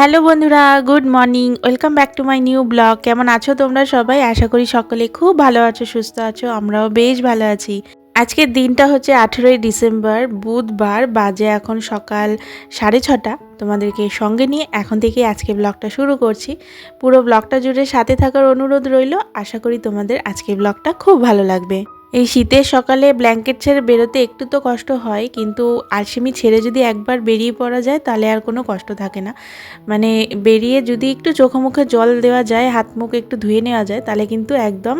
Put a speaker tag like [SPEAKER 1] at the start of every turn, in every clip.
[SPEAKER 1] Hello বন্ধুরা, good morning. Welcome back to my new blog. কেমন আছো তোমরা সবাই? আশা করি সকলে খুব ভালো আছো, সুস্থ আছো, আমরাও বেশ ভালো আছি। আজকের দিনটা হচ্ছে আঠেরোই ডিসেম্বর, বুধবার বাজে এখন সকাল সাড়ে ছটা। তোমাদেরকে সঙ্গে নিয়ে এখন থেকে আজকে ব্লগটা শুরু করছি। পুরো ব্লগটা জুড়ে সাথে থাকার অনুরোধ রইল। আশা করি তোমাদের আজকের ব্লগটা খুব ভালো লাগবে। এই শীতের সকালে ব্ল্যাঙ্কেট ছেড়ে বেরোতে একটু তো কষ্ট হয়, কিন্তু আলসেমি ছেড়ে যদি একবার বেরিয়ে পড়া যায়, তাহলে আর কোনো কষ্ট থাকে না। মানে বেরিয়ে যদি একটু চোখে মুখে জল দেওয়া যায়, হাত মুখ একটু ধুয়ে নেওয়া যায়, তাহলে কিন্তু একদম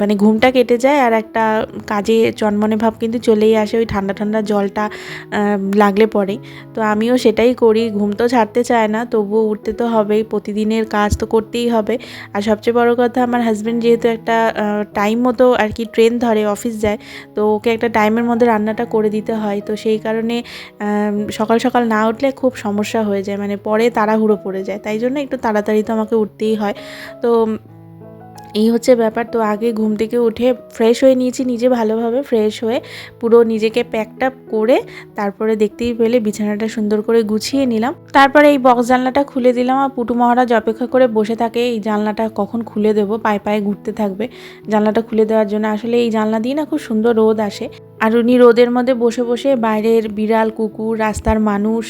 [SPEAKER 1] মানে ঘুমটা কেটে যায় আর একটা কাজে চনমনে ভাব কিন্তু চলেই আসে, ওই ঠান্ডা ঠান্ডা জলটা লাগলে পরে তো আমিও সেটাই করি, ঘুম তো ছাড়তে চায় না, তবুও উঠতে তো হবেই, প্রতিদিনের কাজ তো করতেই হবে। আর সবচেয়ে বড় কথা, আমার হাজব্যান্ড যেহেতু একটা টাইম মতো আর কি ট্রেন ধরে অফিস যায়। তো ওকে একটা টাইমের মধ্যে রান্নাটা করে দিতে হয়। তো সেই কারণে সকাল সকাল না উঠলে খুব সমস্যা হয়ে যায়। মানে পরে তাড়াহুড়ো পড়ে যায়। তাই জন্য একটু তাড়াতাড়ি তো আমাকে উঠতেই হয়। তো এই হচ্ছে ব্যাপার। তো আগে ঘুম থেকে উঠে ফ্রেশ হয়ে নিয়েছি, নিজে ভালোভাবে ফ্রেশ হয়ে পুরো নিজেকে প্যাকড আপ করে তারপরে দেখতেই পেলে বিছানাটা সুন্দর করে গুছিয়ে নিলাম। তারপরে এই বক্স জানলাটা খুলে দিলাম আর পুটু মহারাজ অপেক্ষা করে বসে থাকে, এই জানলাটা কখন খুলে দেবো? পায়ে পায়ে ঘুরতে থাকবে। জানলাটা খুলে দেওয়ার জন্য আসলে এই জানলা দিয়ে না খুব সুন্দর রোদ আসে। আর উনি রোদের মধ্যে বসে বসে বাইরের বিড়াল, কুকুর, রাস্তার মানুষ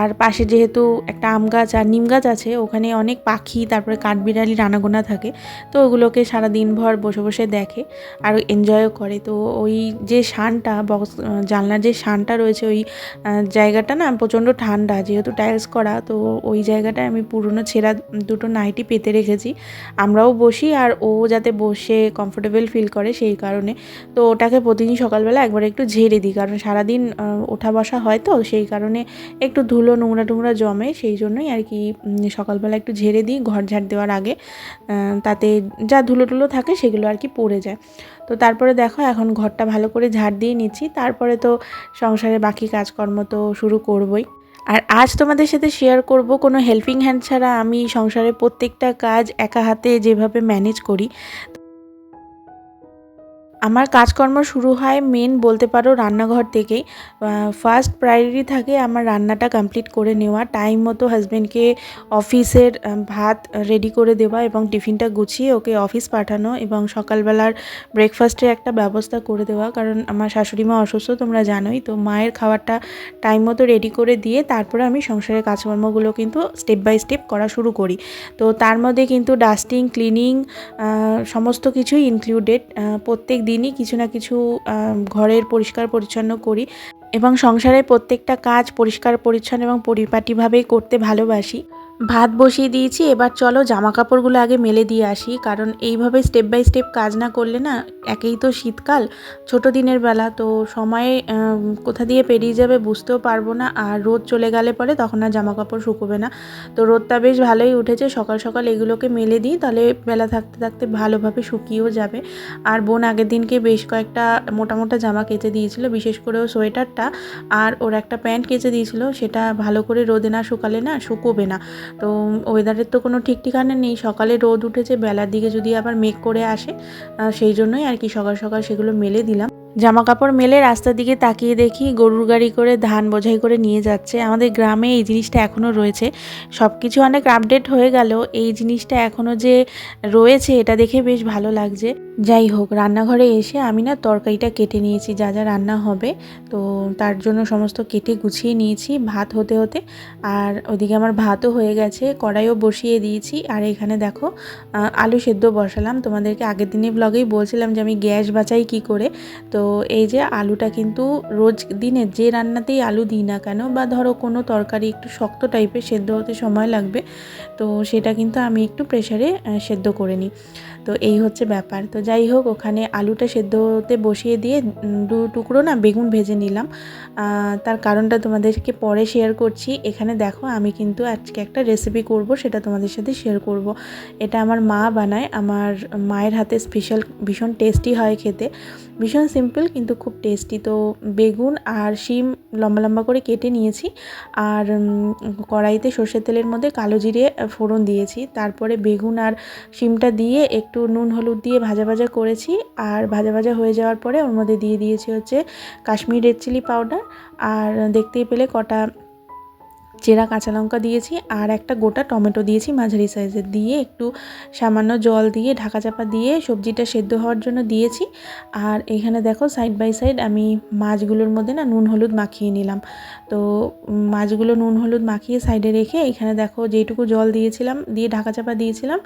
[SPEAKER 1] আর পাশে যেহেতু একটা আম গাছ আর নিম গাছ আছে, ওখানে অনেক পাখি, তারপরে কাঠবিড়ালি, রানাগোনা থাকে, তো ওগুলোকে সারা দিনভর বসে বসে দেখে আর এনজয়ও করে। তো ওই যে শানটা বক্স জানলার যে শানটা রয়েছে, ওই জায়গাটা না প্রচণ্ড ঠান্ডা, যেহেতু টাইলস করা, তো ওই জায়গাটায় আমি পুরনো ছেঁড়া দুটো নাইটি পেতে রেখেছি। আমরাও বসি আর ও যাতে বসে কমফোর্টেবল ফিল করে সেই কারণে। তো ওটাকে প্রতিদিন সকালবেলা একবার একটু ঝেড়ে দিই, কারণ সারাদিন ওঠা বসা হয় তো, সেই কারণে একটু ধুলো নোংরা টোংরা জমে, সেই জন্যই আর কি সকালবেলা একটু ঝেড়ে দিই ঘর ঝাড় দেওয়ার আগে তাতে যা ধুলো টুলো থাকে সেগুলো আর কি পড়ে যায়। তো তারপরে দেখো এখন ঘরটা ভালো করে ঝাড় দিয়ে নিচ্ছি, তারপরে তো সংসারে বাকি কাজকর্ম তো শুরু করবই। আর আজ তোমাদের সাথে শেয়ার করব কোনো হেল্পিং হ্যান্ড ছাড়া আমি সংসারে প্রত্যেকটা কাজ একা হাতে যেভাবে ম্যানেজ করি। আমার কাজকর্ম শুরু হয় মেন বলতে পারো রান্নাঘর থেকেই। ফার্স্ট প্রায়োরিটি থাকে আমার রান্নাটা কমপ্লিট করে নেওয়া। টাইম মতো হাজব্যান্ডকে অফিসের ভাত রেডি করে দেওয়া এবং টিফিনটা গুছিয়ে ওকে অফিস পাঠানো এবং সকালবেলার ব্রেকফাস্টের একটা ব্যবস্থা করে দেওয়া। কারণ আমার শাশুড়ি মা অসুস্থ, তোমরা জানোই। তো মায়ের খাবারটা টাইম মতো রেডি করে দিয়ে তারপরে আমি সংসারের কাজকর্মগুলো কিন্তু স্টেপ বাই স্টেপ করা শুরু করি। তো তার মধ্যে কিন্তু ডাস্টিং ক্লিনিং সমস্ত কিছুই ইনক্লুডেড প্রত্যেক দিনই কিছু না কিছু ঘরের পরিষ্কার পরিচ্ছন্ন করি এবং সংসারের প্রত্যেকটা কাজ পরিষ্কার পরিচ্ছন্ন এবং পরিপাটিভাবেই করতে ভালোবাসি। ভাত বসিয়ে দিয়েছি, এবার চলো জামা কাপড়গুলো আগে মেলে দিয়ে আসি, কারণ এইভাবে স্টেপ বাই স্টেপ কাজ না করলে না, একেই তো শীতকাল, ছোট দিনের বেলা, তো সময়ে কোথা দিয়ে পেরিয়ে যাবে বুঝতেও পারব না, আর রোদ চলে গেলে পরে তখন আর জামা কাপড় শুকোবে না। তো রোদটা বেশ ভালোই উঠেছে, সকাল সকাল এগুলোকে মেলে দিই, তাহলে বেলা থাকতে থাকতে ভালোভাবে শুকিয়েও যাবে। আর বোন আগের দিনকে বেশ কয়েকটা মোটা মোটা জামা কেচে দিয়েছিল, বিশেষ করে ও সোয়েটারটা, আর ওর একটা প্যান্ট কেচে দিয়েছিল, সেটা ভালো করে রোদে না শুকালে না শুকোবে না। তো ওয়েদারের তো কোনো ঠিক ঠিকানা নেই। সকালে রোদ উঠেছে, বেলার দিকে যদি আবার মেঘ করে আসে সেই জন্যই আর কি সকাল সকাল সেগুলো মেলে দিলাম। জামা কাপড় মেলে রাস্তার দিকে তাকিয়ে দেখি গরুর গাড়ি করে ধান বোঝাই করে নিয়ে যাচ্ছে। আমাদের গ্রামে এই জিনিসটা এখনও রয়েছে। সব কিছু অনেক আপডেট হয়ে গেল। এই জিনিসটা এখনও যে রয়েছে, এটা দেখে বেশ ভালো লাগছে। যাই হোক রান্নাঘরে এসে আমি না তরকারিটা কেটে নিয়েছি, যা যা রান্না হবে। তো তার জন্য সমস্ত কেটে গুছিয়ে নিয়েছি ভাত হতে হতে। আর ওদিকে আমার ভাতও হয়ে গেছে, কড়াইও বসিয়ে দিয়েছি। আর এখানে দেখো আলু সেদ্ধ বসালাম। তোমাদেরকে আগের দিনের ব্লগেই বলছিলাম যে আমি গ্যাস বাঁচাই কি করে। তো এই যে আলুটা কিন্তু রোজ দিনে যে রান্নাতেই আলু দিই না কেন, বা ধরো কোনো তরকারি একটু শক্ত টাইপের সেদ্ধ হতে সময় লাগবে, তো সেটা কিন্তু আমি একটু প্রেশারে সেদ্ধ করে নিই। তো এই হচ্ছে ব্যাপার। তো যাই হোক, ওখানে আলুটা সেদ্ধ হতে বসিয়ে দিয়ে দু টুকরো না বেগুন ভেজে নিলাম। তার কারণটা তোমাদেরকে পরে শেয়ার করছি। এখানে দেখো, আমি কিন্তু আজকে একটা রেসিপি করব, সেটা তোমাদের সাথে শেয়ার করব। এটা আমার মা বানায়। আমার মায়ের হাতে স্পেশাল ভীষণ টেস্টি হয় খেতে। ভীষণ সিম্পল কিন্তু খুব টেস্টি তো বেগুন আর শিম লম্বা লম্বা করে কেটে নিয়েছি। আর কড়াইতে সর্ষের তেলের মধ্যে কালো জিরে ফোড়ন দিয়েছি। তারপরে বেগুন আর শিমটা দিয়ে একটু নুন হলুদ দিয়ে ভাজা ভাজা করেছি আর ভাজা ভাজা হয়ে যাওয়ার পরে ওর মধ্যে দিয়ে দিয়েছি হচ্ছে কাশ্মীর রেড চিলি পাউডার। আর দেখতেই পেলে কটা চেরা কাঁচা লঙ্কা দিয়েছি আর একটা গোটা টমেটো দিয়েছি মাঝারি সাইজের দিয়ে। একটু সামান্য জল দিয়ে ঢাকা চাপা দিয়ে সবজিটা সেদ্ধ হওয়ার জন্য দিয়েছি। আর এখানে দেখো সাইড বাই সাইড আমি মাছগুলোর মধ্যে না নুন, হলুদ মাখিয়ে নিলাম। তো মাছগুলো নুন, হলুদ মাখিয়ে সাইডে রেখে এখানে দেখো যেইটুকু জল দিয়েছিলাম, দিয়ে ঢাকা চাপা দিয়েছিলাম,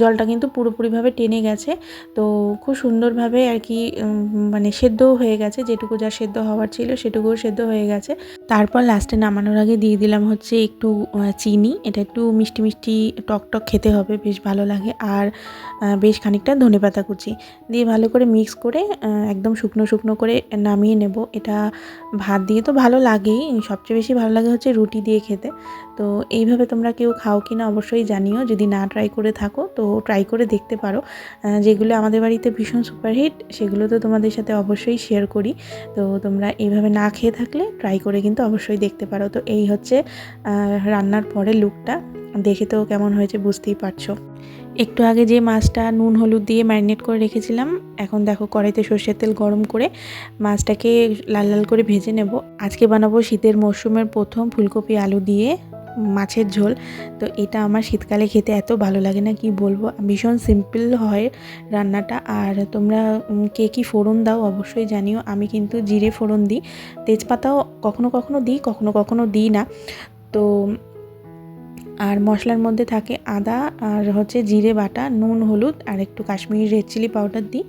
[SPEAKER 1] জলটা কিন্তু পুরোপুরিভাবে টেনে গেছে। তো খুব সুন্দরভাবে আর কি মানে সেদ্ধও হয়ে গেছে, যেটুকু যা সেদ্ধ হওয়ার ছিল সেটুকুও সেদ্ধ হয়ে গেছে। তারপর লাস্টে নামানোর আগে দিয়ে দিলাম হচ্ছে একটু চিনি। এটা একটু মিষ্টি মিষ্টি টক টক খেতে হবে, বেশ ভালো লাগে। আর বেশ খানিকটা ধনেপাতা কুচি দিয়ে ভালো করে মিক্স করে একদম শুকনো শুকনো করে নামিয়ে নেব। এটা ভাত দিয়ে তো ভালো লাগেই। সবচেয়ে বেশি ভালো লাগে হচ্ছে রুটি দিয়ে খেতে। তো এইভাবে তোমরা কেউ খাও কি না অবশ্যই জানিও। যদি না ট্রাই করে থাকো, তো ট্রাই করে দেখতে পারো। যেগুলো আমাদের বাড়িতে ভীষণ সুপারহিট, সেগুলো তো তোমাদের সাথে অবশ্যই শেয়ার করি। তো তোমরা এইভাবে না খেয়ে থাকলে ট্রাই করে কিন্তু অবশ্যই দেখতে পারো। তো এই হচ্ছে রান্নার পরে লুকটা, দেখে তো কেমন হয়েছে বুঝতেই পারছ। একটু আগে যে মাছটা নুন, হলুদ দিয়ে ম্যারিনেট করে রেখেছিলাম, এখন দেখো কড়াইতে সর্ষের তেল গরম করে মাছটাকে লাল লাল করে ভেজে নেব। আজকে বানাবো শীতের মরশুমের প্রথম ফুলকপি আলু দিয়ে মাছের ঝোল। তো এটা আমার শীতকালে খেতে এত ভালো লাগে না, কি বলব? ভীষণ সিম্পল হয় রান্নাটা। আর তোমরা কে কী ফোড়ন দাও অবশ্যই জানিও। আমি কিন্তু জিরে ফোড়ন দিই। তেজপাতাও কখনো কখনো দিই, কখনো কখনো দিই না। তো, আর মশলার মধ্যে থাকে আদা আর হচ্ছে জিরে বাটা, নুন, হলুদ আর একটু কাশ্মীরি রেড চিলি পাউডার দিই।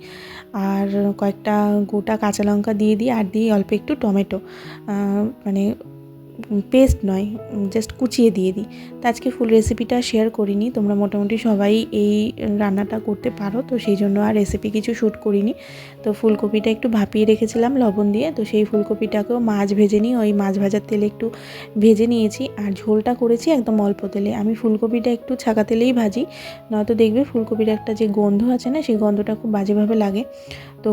[SPEAKER 1] আর কয়েকটা গোটা কাঁচা লঙ্কা দিয়ে দিই আর দিই অল্প একটু টমেটো। মানে পেস্ট নয় জাস্ট কুচিয়ে দিয়ে দিই। তো আজকে ফুল রেসিপিটা শেয়ার করিনি, তোমরা মোটামুটি সবাই এই রান্নাটা করতে পারো, তো সেই জন্য আর রেসিপি কিছু শ্যুট করিনি। তো ফুলকপিটা একটু ভাপিয়ে রেখেছিলাম লবণ দিয়ে, তো সেই ফুলকপিটাকেও মাছ ভেজে নিই, ওই মাছ ভাজার তেলে একটু ভেজে নিয়েছি, আর ঝোলটা করেছি একদম অল্প তেলে। আমি ফুলকপিটা একটু ছাকা তেলেই ভাজি, নয়তো দেখবে ফুলকপির একটা যে গন্ধ আছে না, সেই গন্ধটা খুব বাজেভাবে লাগে। তো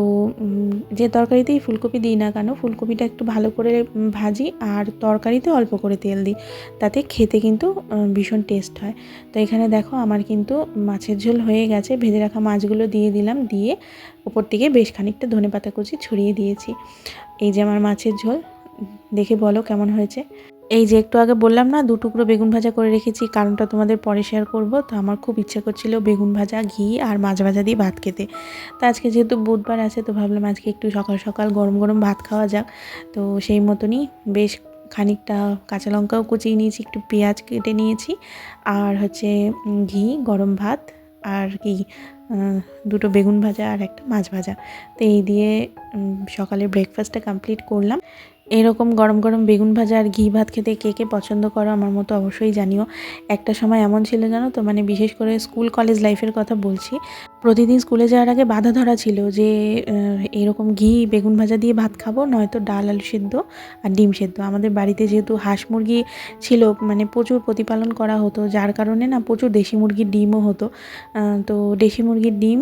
[SPEAKER 1] যে তরকারিতেই ফুলকপি দিই না কেন, ফুলকপিটা একটু ভালো করে ভাজি আর তরকারিতে অল্প করে তেল দিই। তাতে খেতে কিন্তু ভীষণ টেস্ট হয়। তো এখানে দেখো আমার কিন্তু মাছের ঝোল হয়ে গেছে, ভেজে রাখা মাছগুলো দিয়ে দিলাম, দিয়ে ওপর থেকে বেশ খানিকটা ধনেপাতা কুচি ছড়িয়ে দিয়েছি। এই যে আমার মাছের ঝোল, দেখে বলো কেমন হয়েছে? এই যে একটু আগে বললাম না, দু টুকরো বেগুন ভাজা করে রেখেছি, কারণটা তোমাদের পরে শেয়ার করব। তো আমার খুব ইচ্ছা করছিল বেগুন ভাজা, ঘি আর মাছ ভাজা দিয়ে ভাত খেতে। তো আজকে যেহেতু বুধবার আছে, তো ভাবলাম আজকে একটু সকাল সকাল গরম গরম ভাত খাওয়া যাক। তো সেই মতনই বেশ খানিকটা কাঁচা লঙ্কাও কুচিয়ে নিয়েছি, একটু পেঁয়াজ কেটে নিয়েছি আর হচ্ছে ঘি, গরম ভাত আর কি দুটো বেগুন ভাজা আর একটা মাছ ভাজা। তো এই দিয়ে সকালে ব্রেকফাস্টটা কমপ্লিট করলাম। এরকম গরম গরম বেগুন ভাজা আর ঘি ভাত খেতে কে কে পছন্দ করো আমার মতো অবশ্যই জানিও। একটা সময় এমন ছিল জানো তো মানে বিশেষ করে স্কুল, কলেজ লাইফের কথা বলছি। প্রতিদিন স্কুলে যাওয়ার আগে বাধা ধরা ছিল যে এরকম ঘি, বেগুন ভাজা দিয়ে ভাত খাব, নয়তো ডাল, আলু সেদ্ধ আর ডিম সেদ্ধ। আমাদের বাড়িতে যেহেতু হাঁস মুরগি ছিল মানে প্রচুর প্রতিপালন করা হতো, যার কারণে না প্রচুর দেশি মুরগির ডিমও হতো। তো দেশি মুরগির ডিম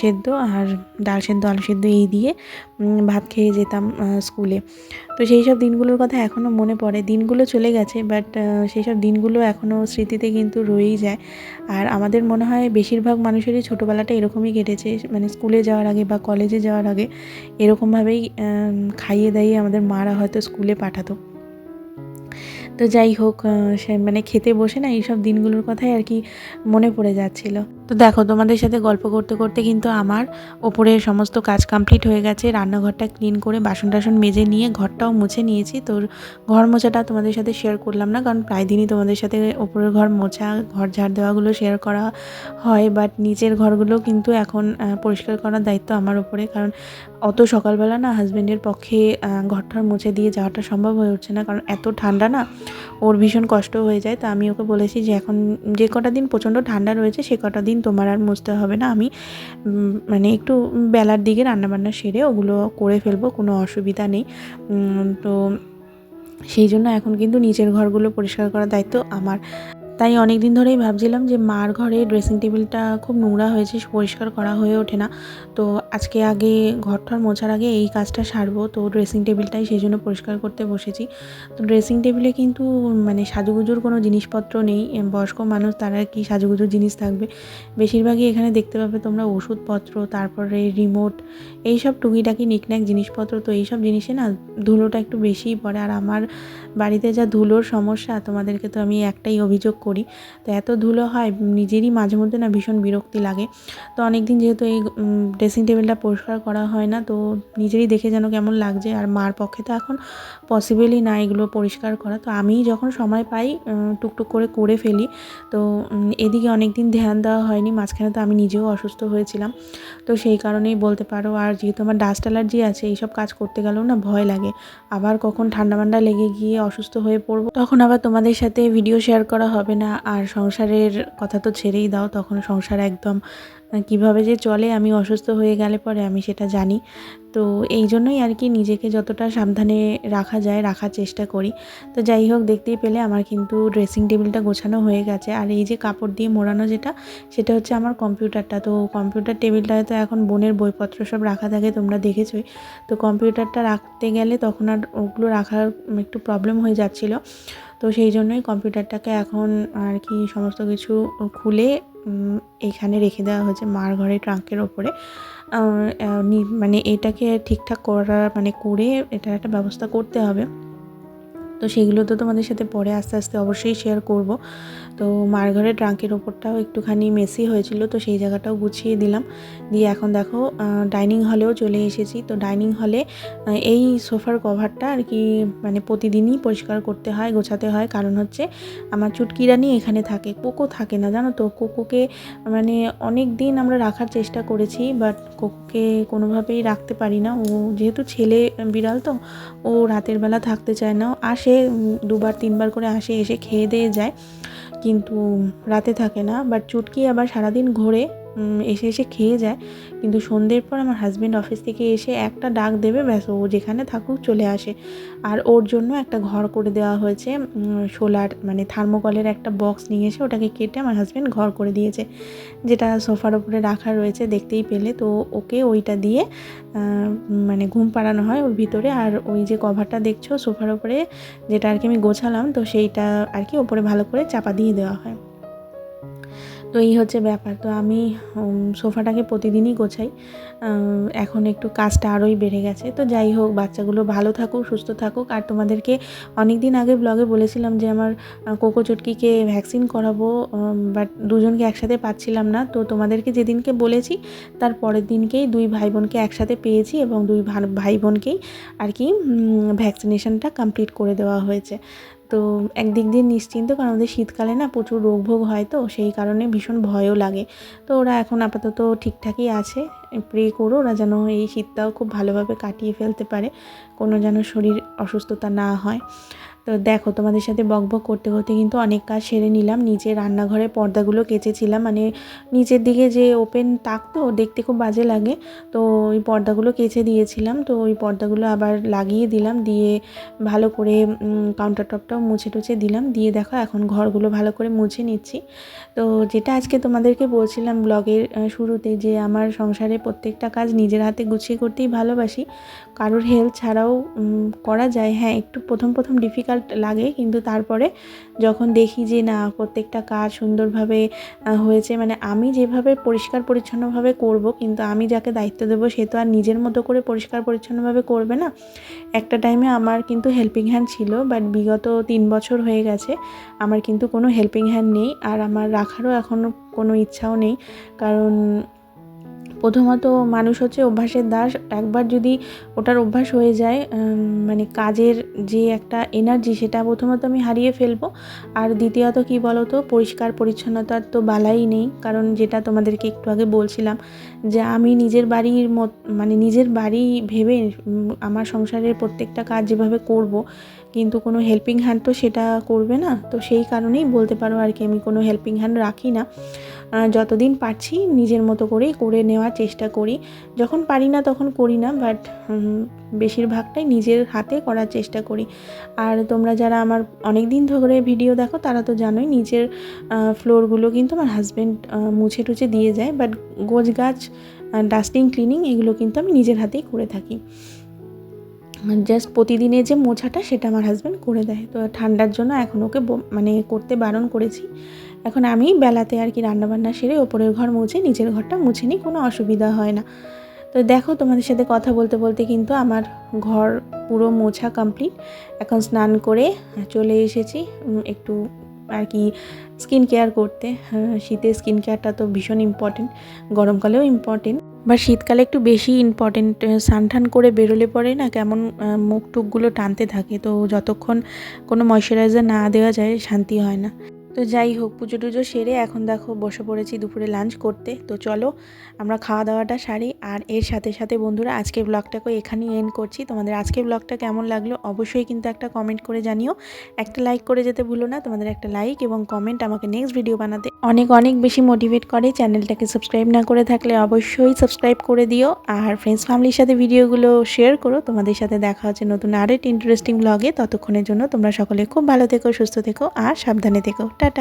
[SPEAKER 1] সেদ্ধ আর ডাল সেদ্ধ, আলু সেদ্ধ এই দিয়ে ভাত খেয়ে যেতাম স্কুলে। তো সেই সব দিনগুলোর কথা এখনও মনে পড়ে। দিনগুলো চলে গেছে, বাট সেই সব দিনগুলো এখনও স্মৃতিতে কিন্তু রয়েই যায়। আর আমাদের মনে হয় বেশিরভাগ মানুষেরই ছোটোবেলাটা এরকমই কেটেছে। মানে স্কুলে যাওয়ার আগে বা কলেজে যাওয়ার আগে এরকমভাবেই খাইয়ে দাইয়ে আমাদের মারা হয়তো স্কুলে পাঠাতো। তো যাই হোক সে মানে খেতে বসে না এইসব দিনগুলোর কথাই আর কি মনে পড়ে যাচ্ছিল। তো দেখো, তোমাদের সাথে গল্প করতে করতে কিন্তু আমার ওপরে সমস্ত কাজ কমপ্লিট হয়ে গেছে। রান্নাঘরটা ক্লিন করে বাসন টাসন মেজে নিয়ে ঘরটাও মুছে নিয়েছি। তো ঘর মোছাটা তোমাদের সাথে শেয়ার করলাম না, কারণ প্রায় দিনই তোমাদের সাথে ওপরের ঘর মোছা, ঘর ঝাড় দেওয়াগুলো শেয়ার করা হয়। বাট নিচের ঘরগুলো কিন্তু এখন পরিষ্কার করার দায়িত্ব আমার ওপরে, কারণ অত সকালবেলা না হাজব্যান্ডের পক্ষে ঘরটার মুছে দিয়ে যাওয়াটা সম্ভব হয়ে উঠছে না, কারণ এত ঠান্ডা না, ওর ভীষণ কষ্ট হয়ে যায়। তো আমি ওকে বলেছি যে এখন যে কটা দিন প্রচণ্ড ঠান্ডা রয়েছে, সে কটা দিন তোমার আর মুছতে হবে না। আমি মানে একটু বেলার দিকে রান্নাবান্না সেরে ওগুলো করে ফেলব, কোনো অসুবিধা নেই। তো সেই জন্য এখন কিন্তু নিজের ঘরগুলো পরিষ্কার করার দায়িত্ব আমার। তাই অনেক দিন ধরেই ভাবছিলাম যে মার ঘরে ড্রেসিং টেবিলটা খুব নোংরা হয়েছে, পরিষ্কার করা হয়ে ওঠে না। তো আজকে আগে ঘরটার মোছার আগে এই কাজটা সারবো। তো ড্রেসিং টেবিলটাই সেই জন্য পরিষ্কার করতে বসেছি। তো ড্রেসিং টেবিলে কিন্তু মানে সাজুগুজুর কোনো জিনিসপত্র নেই। বয়স্ক মানুষ, তারা কি সাজুগুজুর জিনিস থাকবে? বেশিরভাগই এখানে দেখতে পাবে তোমরা ওষুধপত্র, তারপরে রিমোট এইসব টুকিটাকি নিকন্যাক জিনিসপত্র। তো এইসব জিনিসে না ধুলোটা একটু বেশিই পড়ে। আর আমার বাড়িতে যা ধুলোর সমস্যা, তোমাদেরকে তো আমি একটাই অভিযোগ করি। তো এত ধুলো হয়, নিজেরই মাঝে মধ্যে না ভীষণ বিরক্তি লাগে। তো অনেক দিন যেহেতু এই ড্রেসিং টেবিলটা পরিষ্কার করা হয় না, তো নিজেরই দেখে যেন কেমন লাগছে। আর মার পক্ষে তো এখন পসিবলই না এগুলো পরিষ্কার করা। তো আমি যখন সময় পাই টুকটুক করে করে ফেলি। তো এদিকে অনেক দিন ধ্যান দেওয়া হয়নি, মাঝখানে তো আমি নিজেও অসুস্থ হয়েছিলাম। তো সেই কারণেই বলতে পারো, আর যেহেতু আমার ডাস্ট অ্যালার্জি আছে, এইসব কাজ করতে গেলেও না ভয় লাগে। আবার কখন ঠান্ডা মান্ডা লেগে গিয়ে অসুস্থ হয়ে পড়ব, তখন আবার তোমাদের সাথে ভিডিও শেয়ার করা হবে। না। আর সংসারের কথা তো ছেড়েই দাও, তখন সংসার একদম কীভাবে যে চলে, আমি অসুস্থ হয়ে গেলে পরে আমি সেটা জানি। তো এই জন্যই আর কি নিজেকে যতটা সাবধানে রাখা যায়, রাখার চেষ্টা করি। তো যাই হোক, দেখতেই পেলে আমার কিন্তু ড্রেসিং টেবিলটা গোছানো হয়ে গেছে। আর এই যে কাপড় দিয়ে মোড়ানো যেটা, সেটা হচ্ছে আমার কম্পিউটারটা। তো কম্পিউটার টেবিলটায় তো এখন বোনের বইপত্র সব রাখা থাকে, তোমরা দেখেছোই। তো কম্পিউটারটা রাখতে গেলে তখন আর ওগুলো রাখার একটু প্রবলেম হয়ে যাচ্ছিল। তো সেই জন্যই কম্পিউটারটাকে এখন আর কি সমস্ত কিছু খুলে এখানে রেখে দেওয়া হয়েছে মার ঘরে ট্রাঙ্কের ওপরে। মানে এটাকে ঠিকঠাক করার মানে করে এটার একটা ব্যবস্থা করতে হবে। তো সেগুলো তো তোমাদের সাথে পরে আস্তে আস্তে অবশ্যই শেয়ার করব। তো মার ঘরের ট্রাঙ্কের ওপরটাও একটুখানি মেসি হয়েছিল, তো সেই জায়গাটাও গুছিয়ে দিলাম। দিয়ে এখন দেখো ডাইনিং হলেও চলে এসেছি। তো ডাইনিং হলে এই সোফার কভারটা আর কি মানে প্রতিদিনই পরিষ্কার করতে হয়, গোছাতে হয়। কারণ হচ্ছে, আমার চুটকি রানী এখানে থাকে, কোকো থাকে না, জানো তো? কোকোকে মানে অনেক দিন আমরা রাখার চেষ্টা করেছি বাট কোকোকে কোনোভাবেই রাখতে পারি না। ও যেহেতু ছেলে বিড়াল তো, ও রাতের বেলা থাকতে চায় না। আসে দুবার, তিনবার করে আসে এসে খেয়ে দিয়ে যায়। কিন্তু রাতে থাকে না বাট চুটকি আবার সারাদিন ঘোরে। এসে এসে খেয়ে যায়। কিন্তু সন্ধ্যের পর আমার হাজব্যান্ড অফিস থেকে এসে একটা ডাক দেবে, ব্যাস, ও যেখানে থাকুক চলে আসে। আর ওর জন্য একটা ঘর করে দেওয়া হয়েছে সোলার মানে থার্মোকলের একটা বক্স নিয়ে এসে ওটাকে কেটে আমার হাজব্যান্ড ঘর করে দিয়েছে, যেটা সোফার ওপরে রাখা রয়েছে, দেখতেই পেলে। তো ওকে ওইটা দিয়ে মানে ঘুম পাড়ানো হয় ওর ভিতরে। আর ওই যে কভারটা দেখছ, সোফার ওপরে যেটা আর কি আমি গোছালাম, তো সেইটা আর কি ওপরে ভালো করে চাপা দিয়ে দেওয়া হয়। তো এই হচ্ছে ব্যাপার। তো আমি সোফাটাকে প্রতিদিনই গোছাই। এখন একটু কাজটা আরোই বেড়ে গেছে। তো যাই হোক, বাচ্চাগুলো ভালো থাকুক, সুস্থ থাকুক। আর তোমাদেরকে অনেক দিন আগে ব্লগে বলেছিলাম যে, আমার কোকো চটকিকে ভ্যাকসিন করাবো বাট দুজনকে একসাথে পাচ্ছিলাম না। তো তোমাদেরকে যেদিনকে বলেছি, তার পরের দিনকেই দুই ভাই বোনকে একসাথে পেয়েছি এবং দুই ভাই বোনকেই আর কি ভ্যাকসিনেশনটা কমপ্লিট করে দেওয়া হয়েছে। তো একদিক দিয়ে নিশ্চিন্ত, কারণ ওদের শীতকালে না প্রচুর রোগ ভোগ হয় তো, সেই কারণে ভীষণ ভয়ও লাগে। তো ওরা এখন আপাতত ঠিকঠাকই আছে প্রে করো, ওরা যেন এই শীতটাও খুব ভালোভাবে কাটিয়ে ফেলতে পারে, কোনো যেন শরীর অসুস্থতা না হয়। তো দেখো, তোমাদের সাথে বকবক করতে করতে কিন্তু অনেক কাজ সেরে নিলাম। নিচে রান্নাঘরে পর্দাগুলো কেচেছিলাম। মানে নিচের দিকে যে ওপেন তাক তো, দেখতে খুব বাজে লাগে। তো ওই পর্দাগুলো কেচে দিয়েছিলাম। তো ওই পর্দাগুলো আবার লাগিয়ে দিলাম। দিয়ে ভালো করে কাউন্টার টপটাও মুছে টুছে দিলাম। দিয়ে দেখো, এখন ঘরগুলো ভালো করে মুছে নিচ্ছি। তো যেটা আজকে তোমাদেরকে বলছিলাম ব্লগের শুরুতে যে আমার সংসারে প্রত্যেকটা কাজ নিজের হাতে গুছিয়ে করতেই ভালোবাসি। কারোর হেল্প ছাড়াও করা যায়। হ্যাঁ একটু প্রথম প্রথম ডিফিকাল্ট লাগে, কিন্তু তারপরে যখন দেখি যে না, প্রত্যেকটা কাজ সুন্দরভাবে হয়েছে মানে আমি যেভাবে পরিষ্কার পরিচ্ছন্নভাবে করব, কিন্তু আমি যাকে দায়িত্ব দেবো সে তো আর নিজের মতো করে পরিষ্কার পরিচ্ছন্নভাবে করবে না। একটা টাইমে আমার কিন্তু হেল্পিং হ্যান্ড ছিল বাট বিগত তিন বছর হয়ে গেছে, আমার কিন্তু কোনো হেল্পিং হ্যান্ড নেই, আর আমার রাখারও এখনও কোনো ইচ্ছাও নেই, কারণ প্রথমত মানুষ হচ্ছে অভ্যাসের দাস। একবার যদি ওটার অভ্যাস হয়ে যায় মানে কাজের যে একটা এনার্জি সেটা প্রথমত আমি হারিয়ে ফেলব। আর দ্বিতীয়ত কি বলো তো পরিষ্কার পরিচ্ছন্নতার তো বালাই নেই। কারণ যেটা তোমাদেরকে একটু আগে বলছিলাম যে আমি নিজের বাড়ির মত মানে নিজের বাড়ি ভেবে আমার সংসারের প্রত্যেকটা কাজ যেভাবে করব, কিন্তু কোনো হেল্পিং হ্যান্ড তো সেটা করবে না। তো সেই কারণেই বলতে পারো আর কি, আমি কোনো হেল্পিং হ্যান্ড রাখি না। যতদিন পারছি নিজের মতো করেই করে নেওয়ার চেষ্টা করি। যখন পারি না তখন করি না বাট বেশিরভাগটাই নিজের হাতে করার চেষ্টা করি। আর তোমরা যারা আমার অনেক দিন ধরে ভিডিও দেখো, তারা তো জানোই নিজের ফ্লোরগুলো কিন্তু আমার হাজব্যান্ড মুছে টুছে দিয়ে যায়। বাট গোছ গাছ ডাস্টিং ক্লিনিং এগুলো কিন্তু আমি নিজের হাতেই করে থাকি। জাস্ট প্রতিদিনে যে মোছাটা সেটা আমার হাজব্যান্ড করে দেয়। তো ঠান্ডার জন্য এখন ওকে মানে করতে বারণ করেছি। এখন আমি বেলাতে আর কি রান্নাবান্না সেরে ওপরের ঘর মুছে নিচের ঘরটা মুছে নিই, কোনো অসুবিধা হয় না। তো দেখো তোমাদের সাথে কথা বলতে বলতে কিন্তু আমার ঘর পুরো মোছা কমপ্লিট এখন স্নান করে চলে এসেছি একটু আর কি স্কিন কেয়ার করতে। শীতে স্কিন কেয়ারটা তো ভীষণ ইম্পর্টেন্ট গরমকালেও ইম্পর্টেন্ট বা শীতকালে একটু বেশি ইম্পর্টেন্ট সান টান করে বেরোলে পরে না কেমন মুখ টুকগুলো টানতে থাকে। তো যতক্ষণ কোনো ময়শ্চারাইজার না দেওয়া যায়, শান্তি হয় না। তো যাই হোক, পুজো টুজো সেরে এখন দেখো বসে পড়েছি দুপুরে লাঞ্চ করতে। তো চলো, আমরা খাওয়া দাওয়াটা সারি। আর এর সাথে সাথে বন্ধুরা, আজকের ব্লগটাকে এখানেই এন্ড করছি। তোমাদের আজকের ব্লগটা কেমন লাগল অবশ্যই কিন্তু একটা কমেন্ট করে জানিও। একটা লাইক করে যেতে ভুলো না, তোমাদের একটা লাইক এবং কমেন্ট আমাকে নেক্সট ভিডিও বানাতে। অনেক অনেক বেশি মোটিভেট করে চ্যানেলটাকে সাবস্ক্রাইব না করে থাকলে অবশ্যই সাবস্ক্রাইব করে দিও। আর ফ্রেন্ডস ফ্যামিলির সাথে ভিডিওগুলো শেয়ার করো। তোমাদের সাথে দেখা হচ্ছে নতুন আরও ইন্টারেস্টিং ব্লগে ততক্ষণের জন্য তোমরা সকলে খুব ভালো থেকো, সুস্থ থেকো, আর সাবধানে থেকো। ada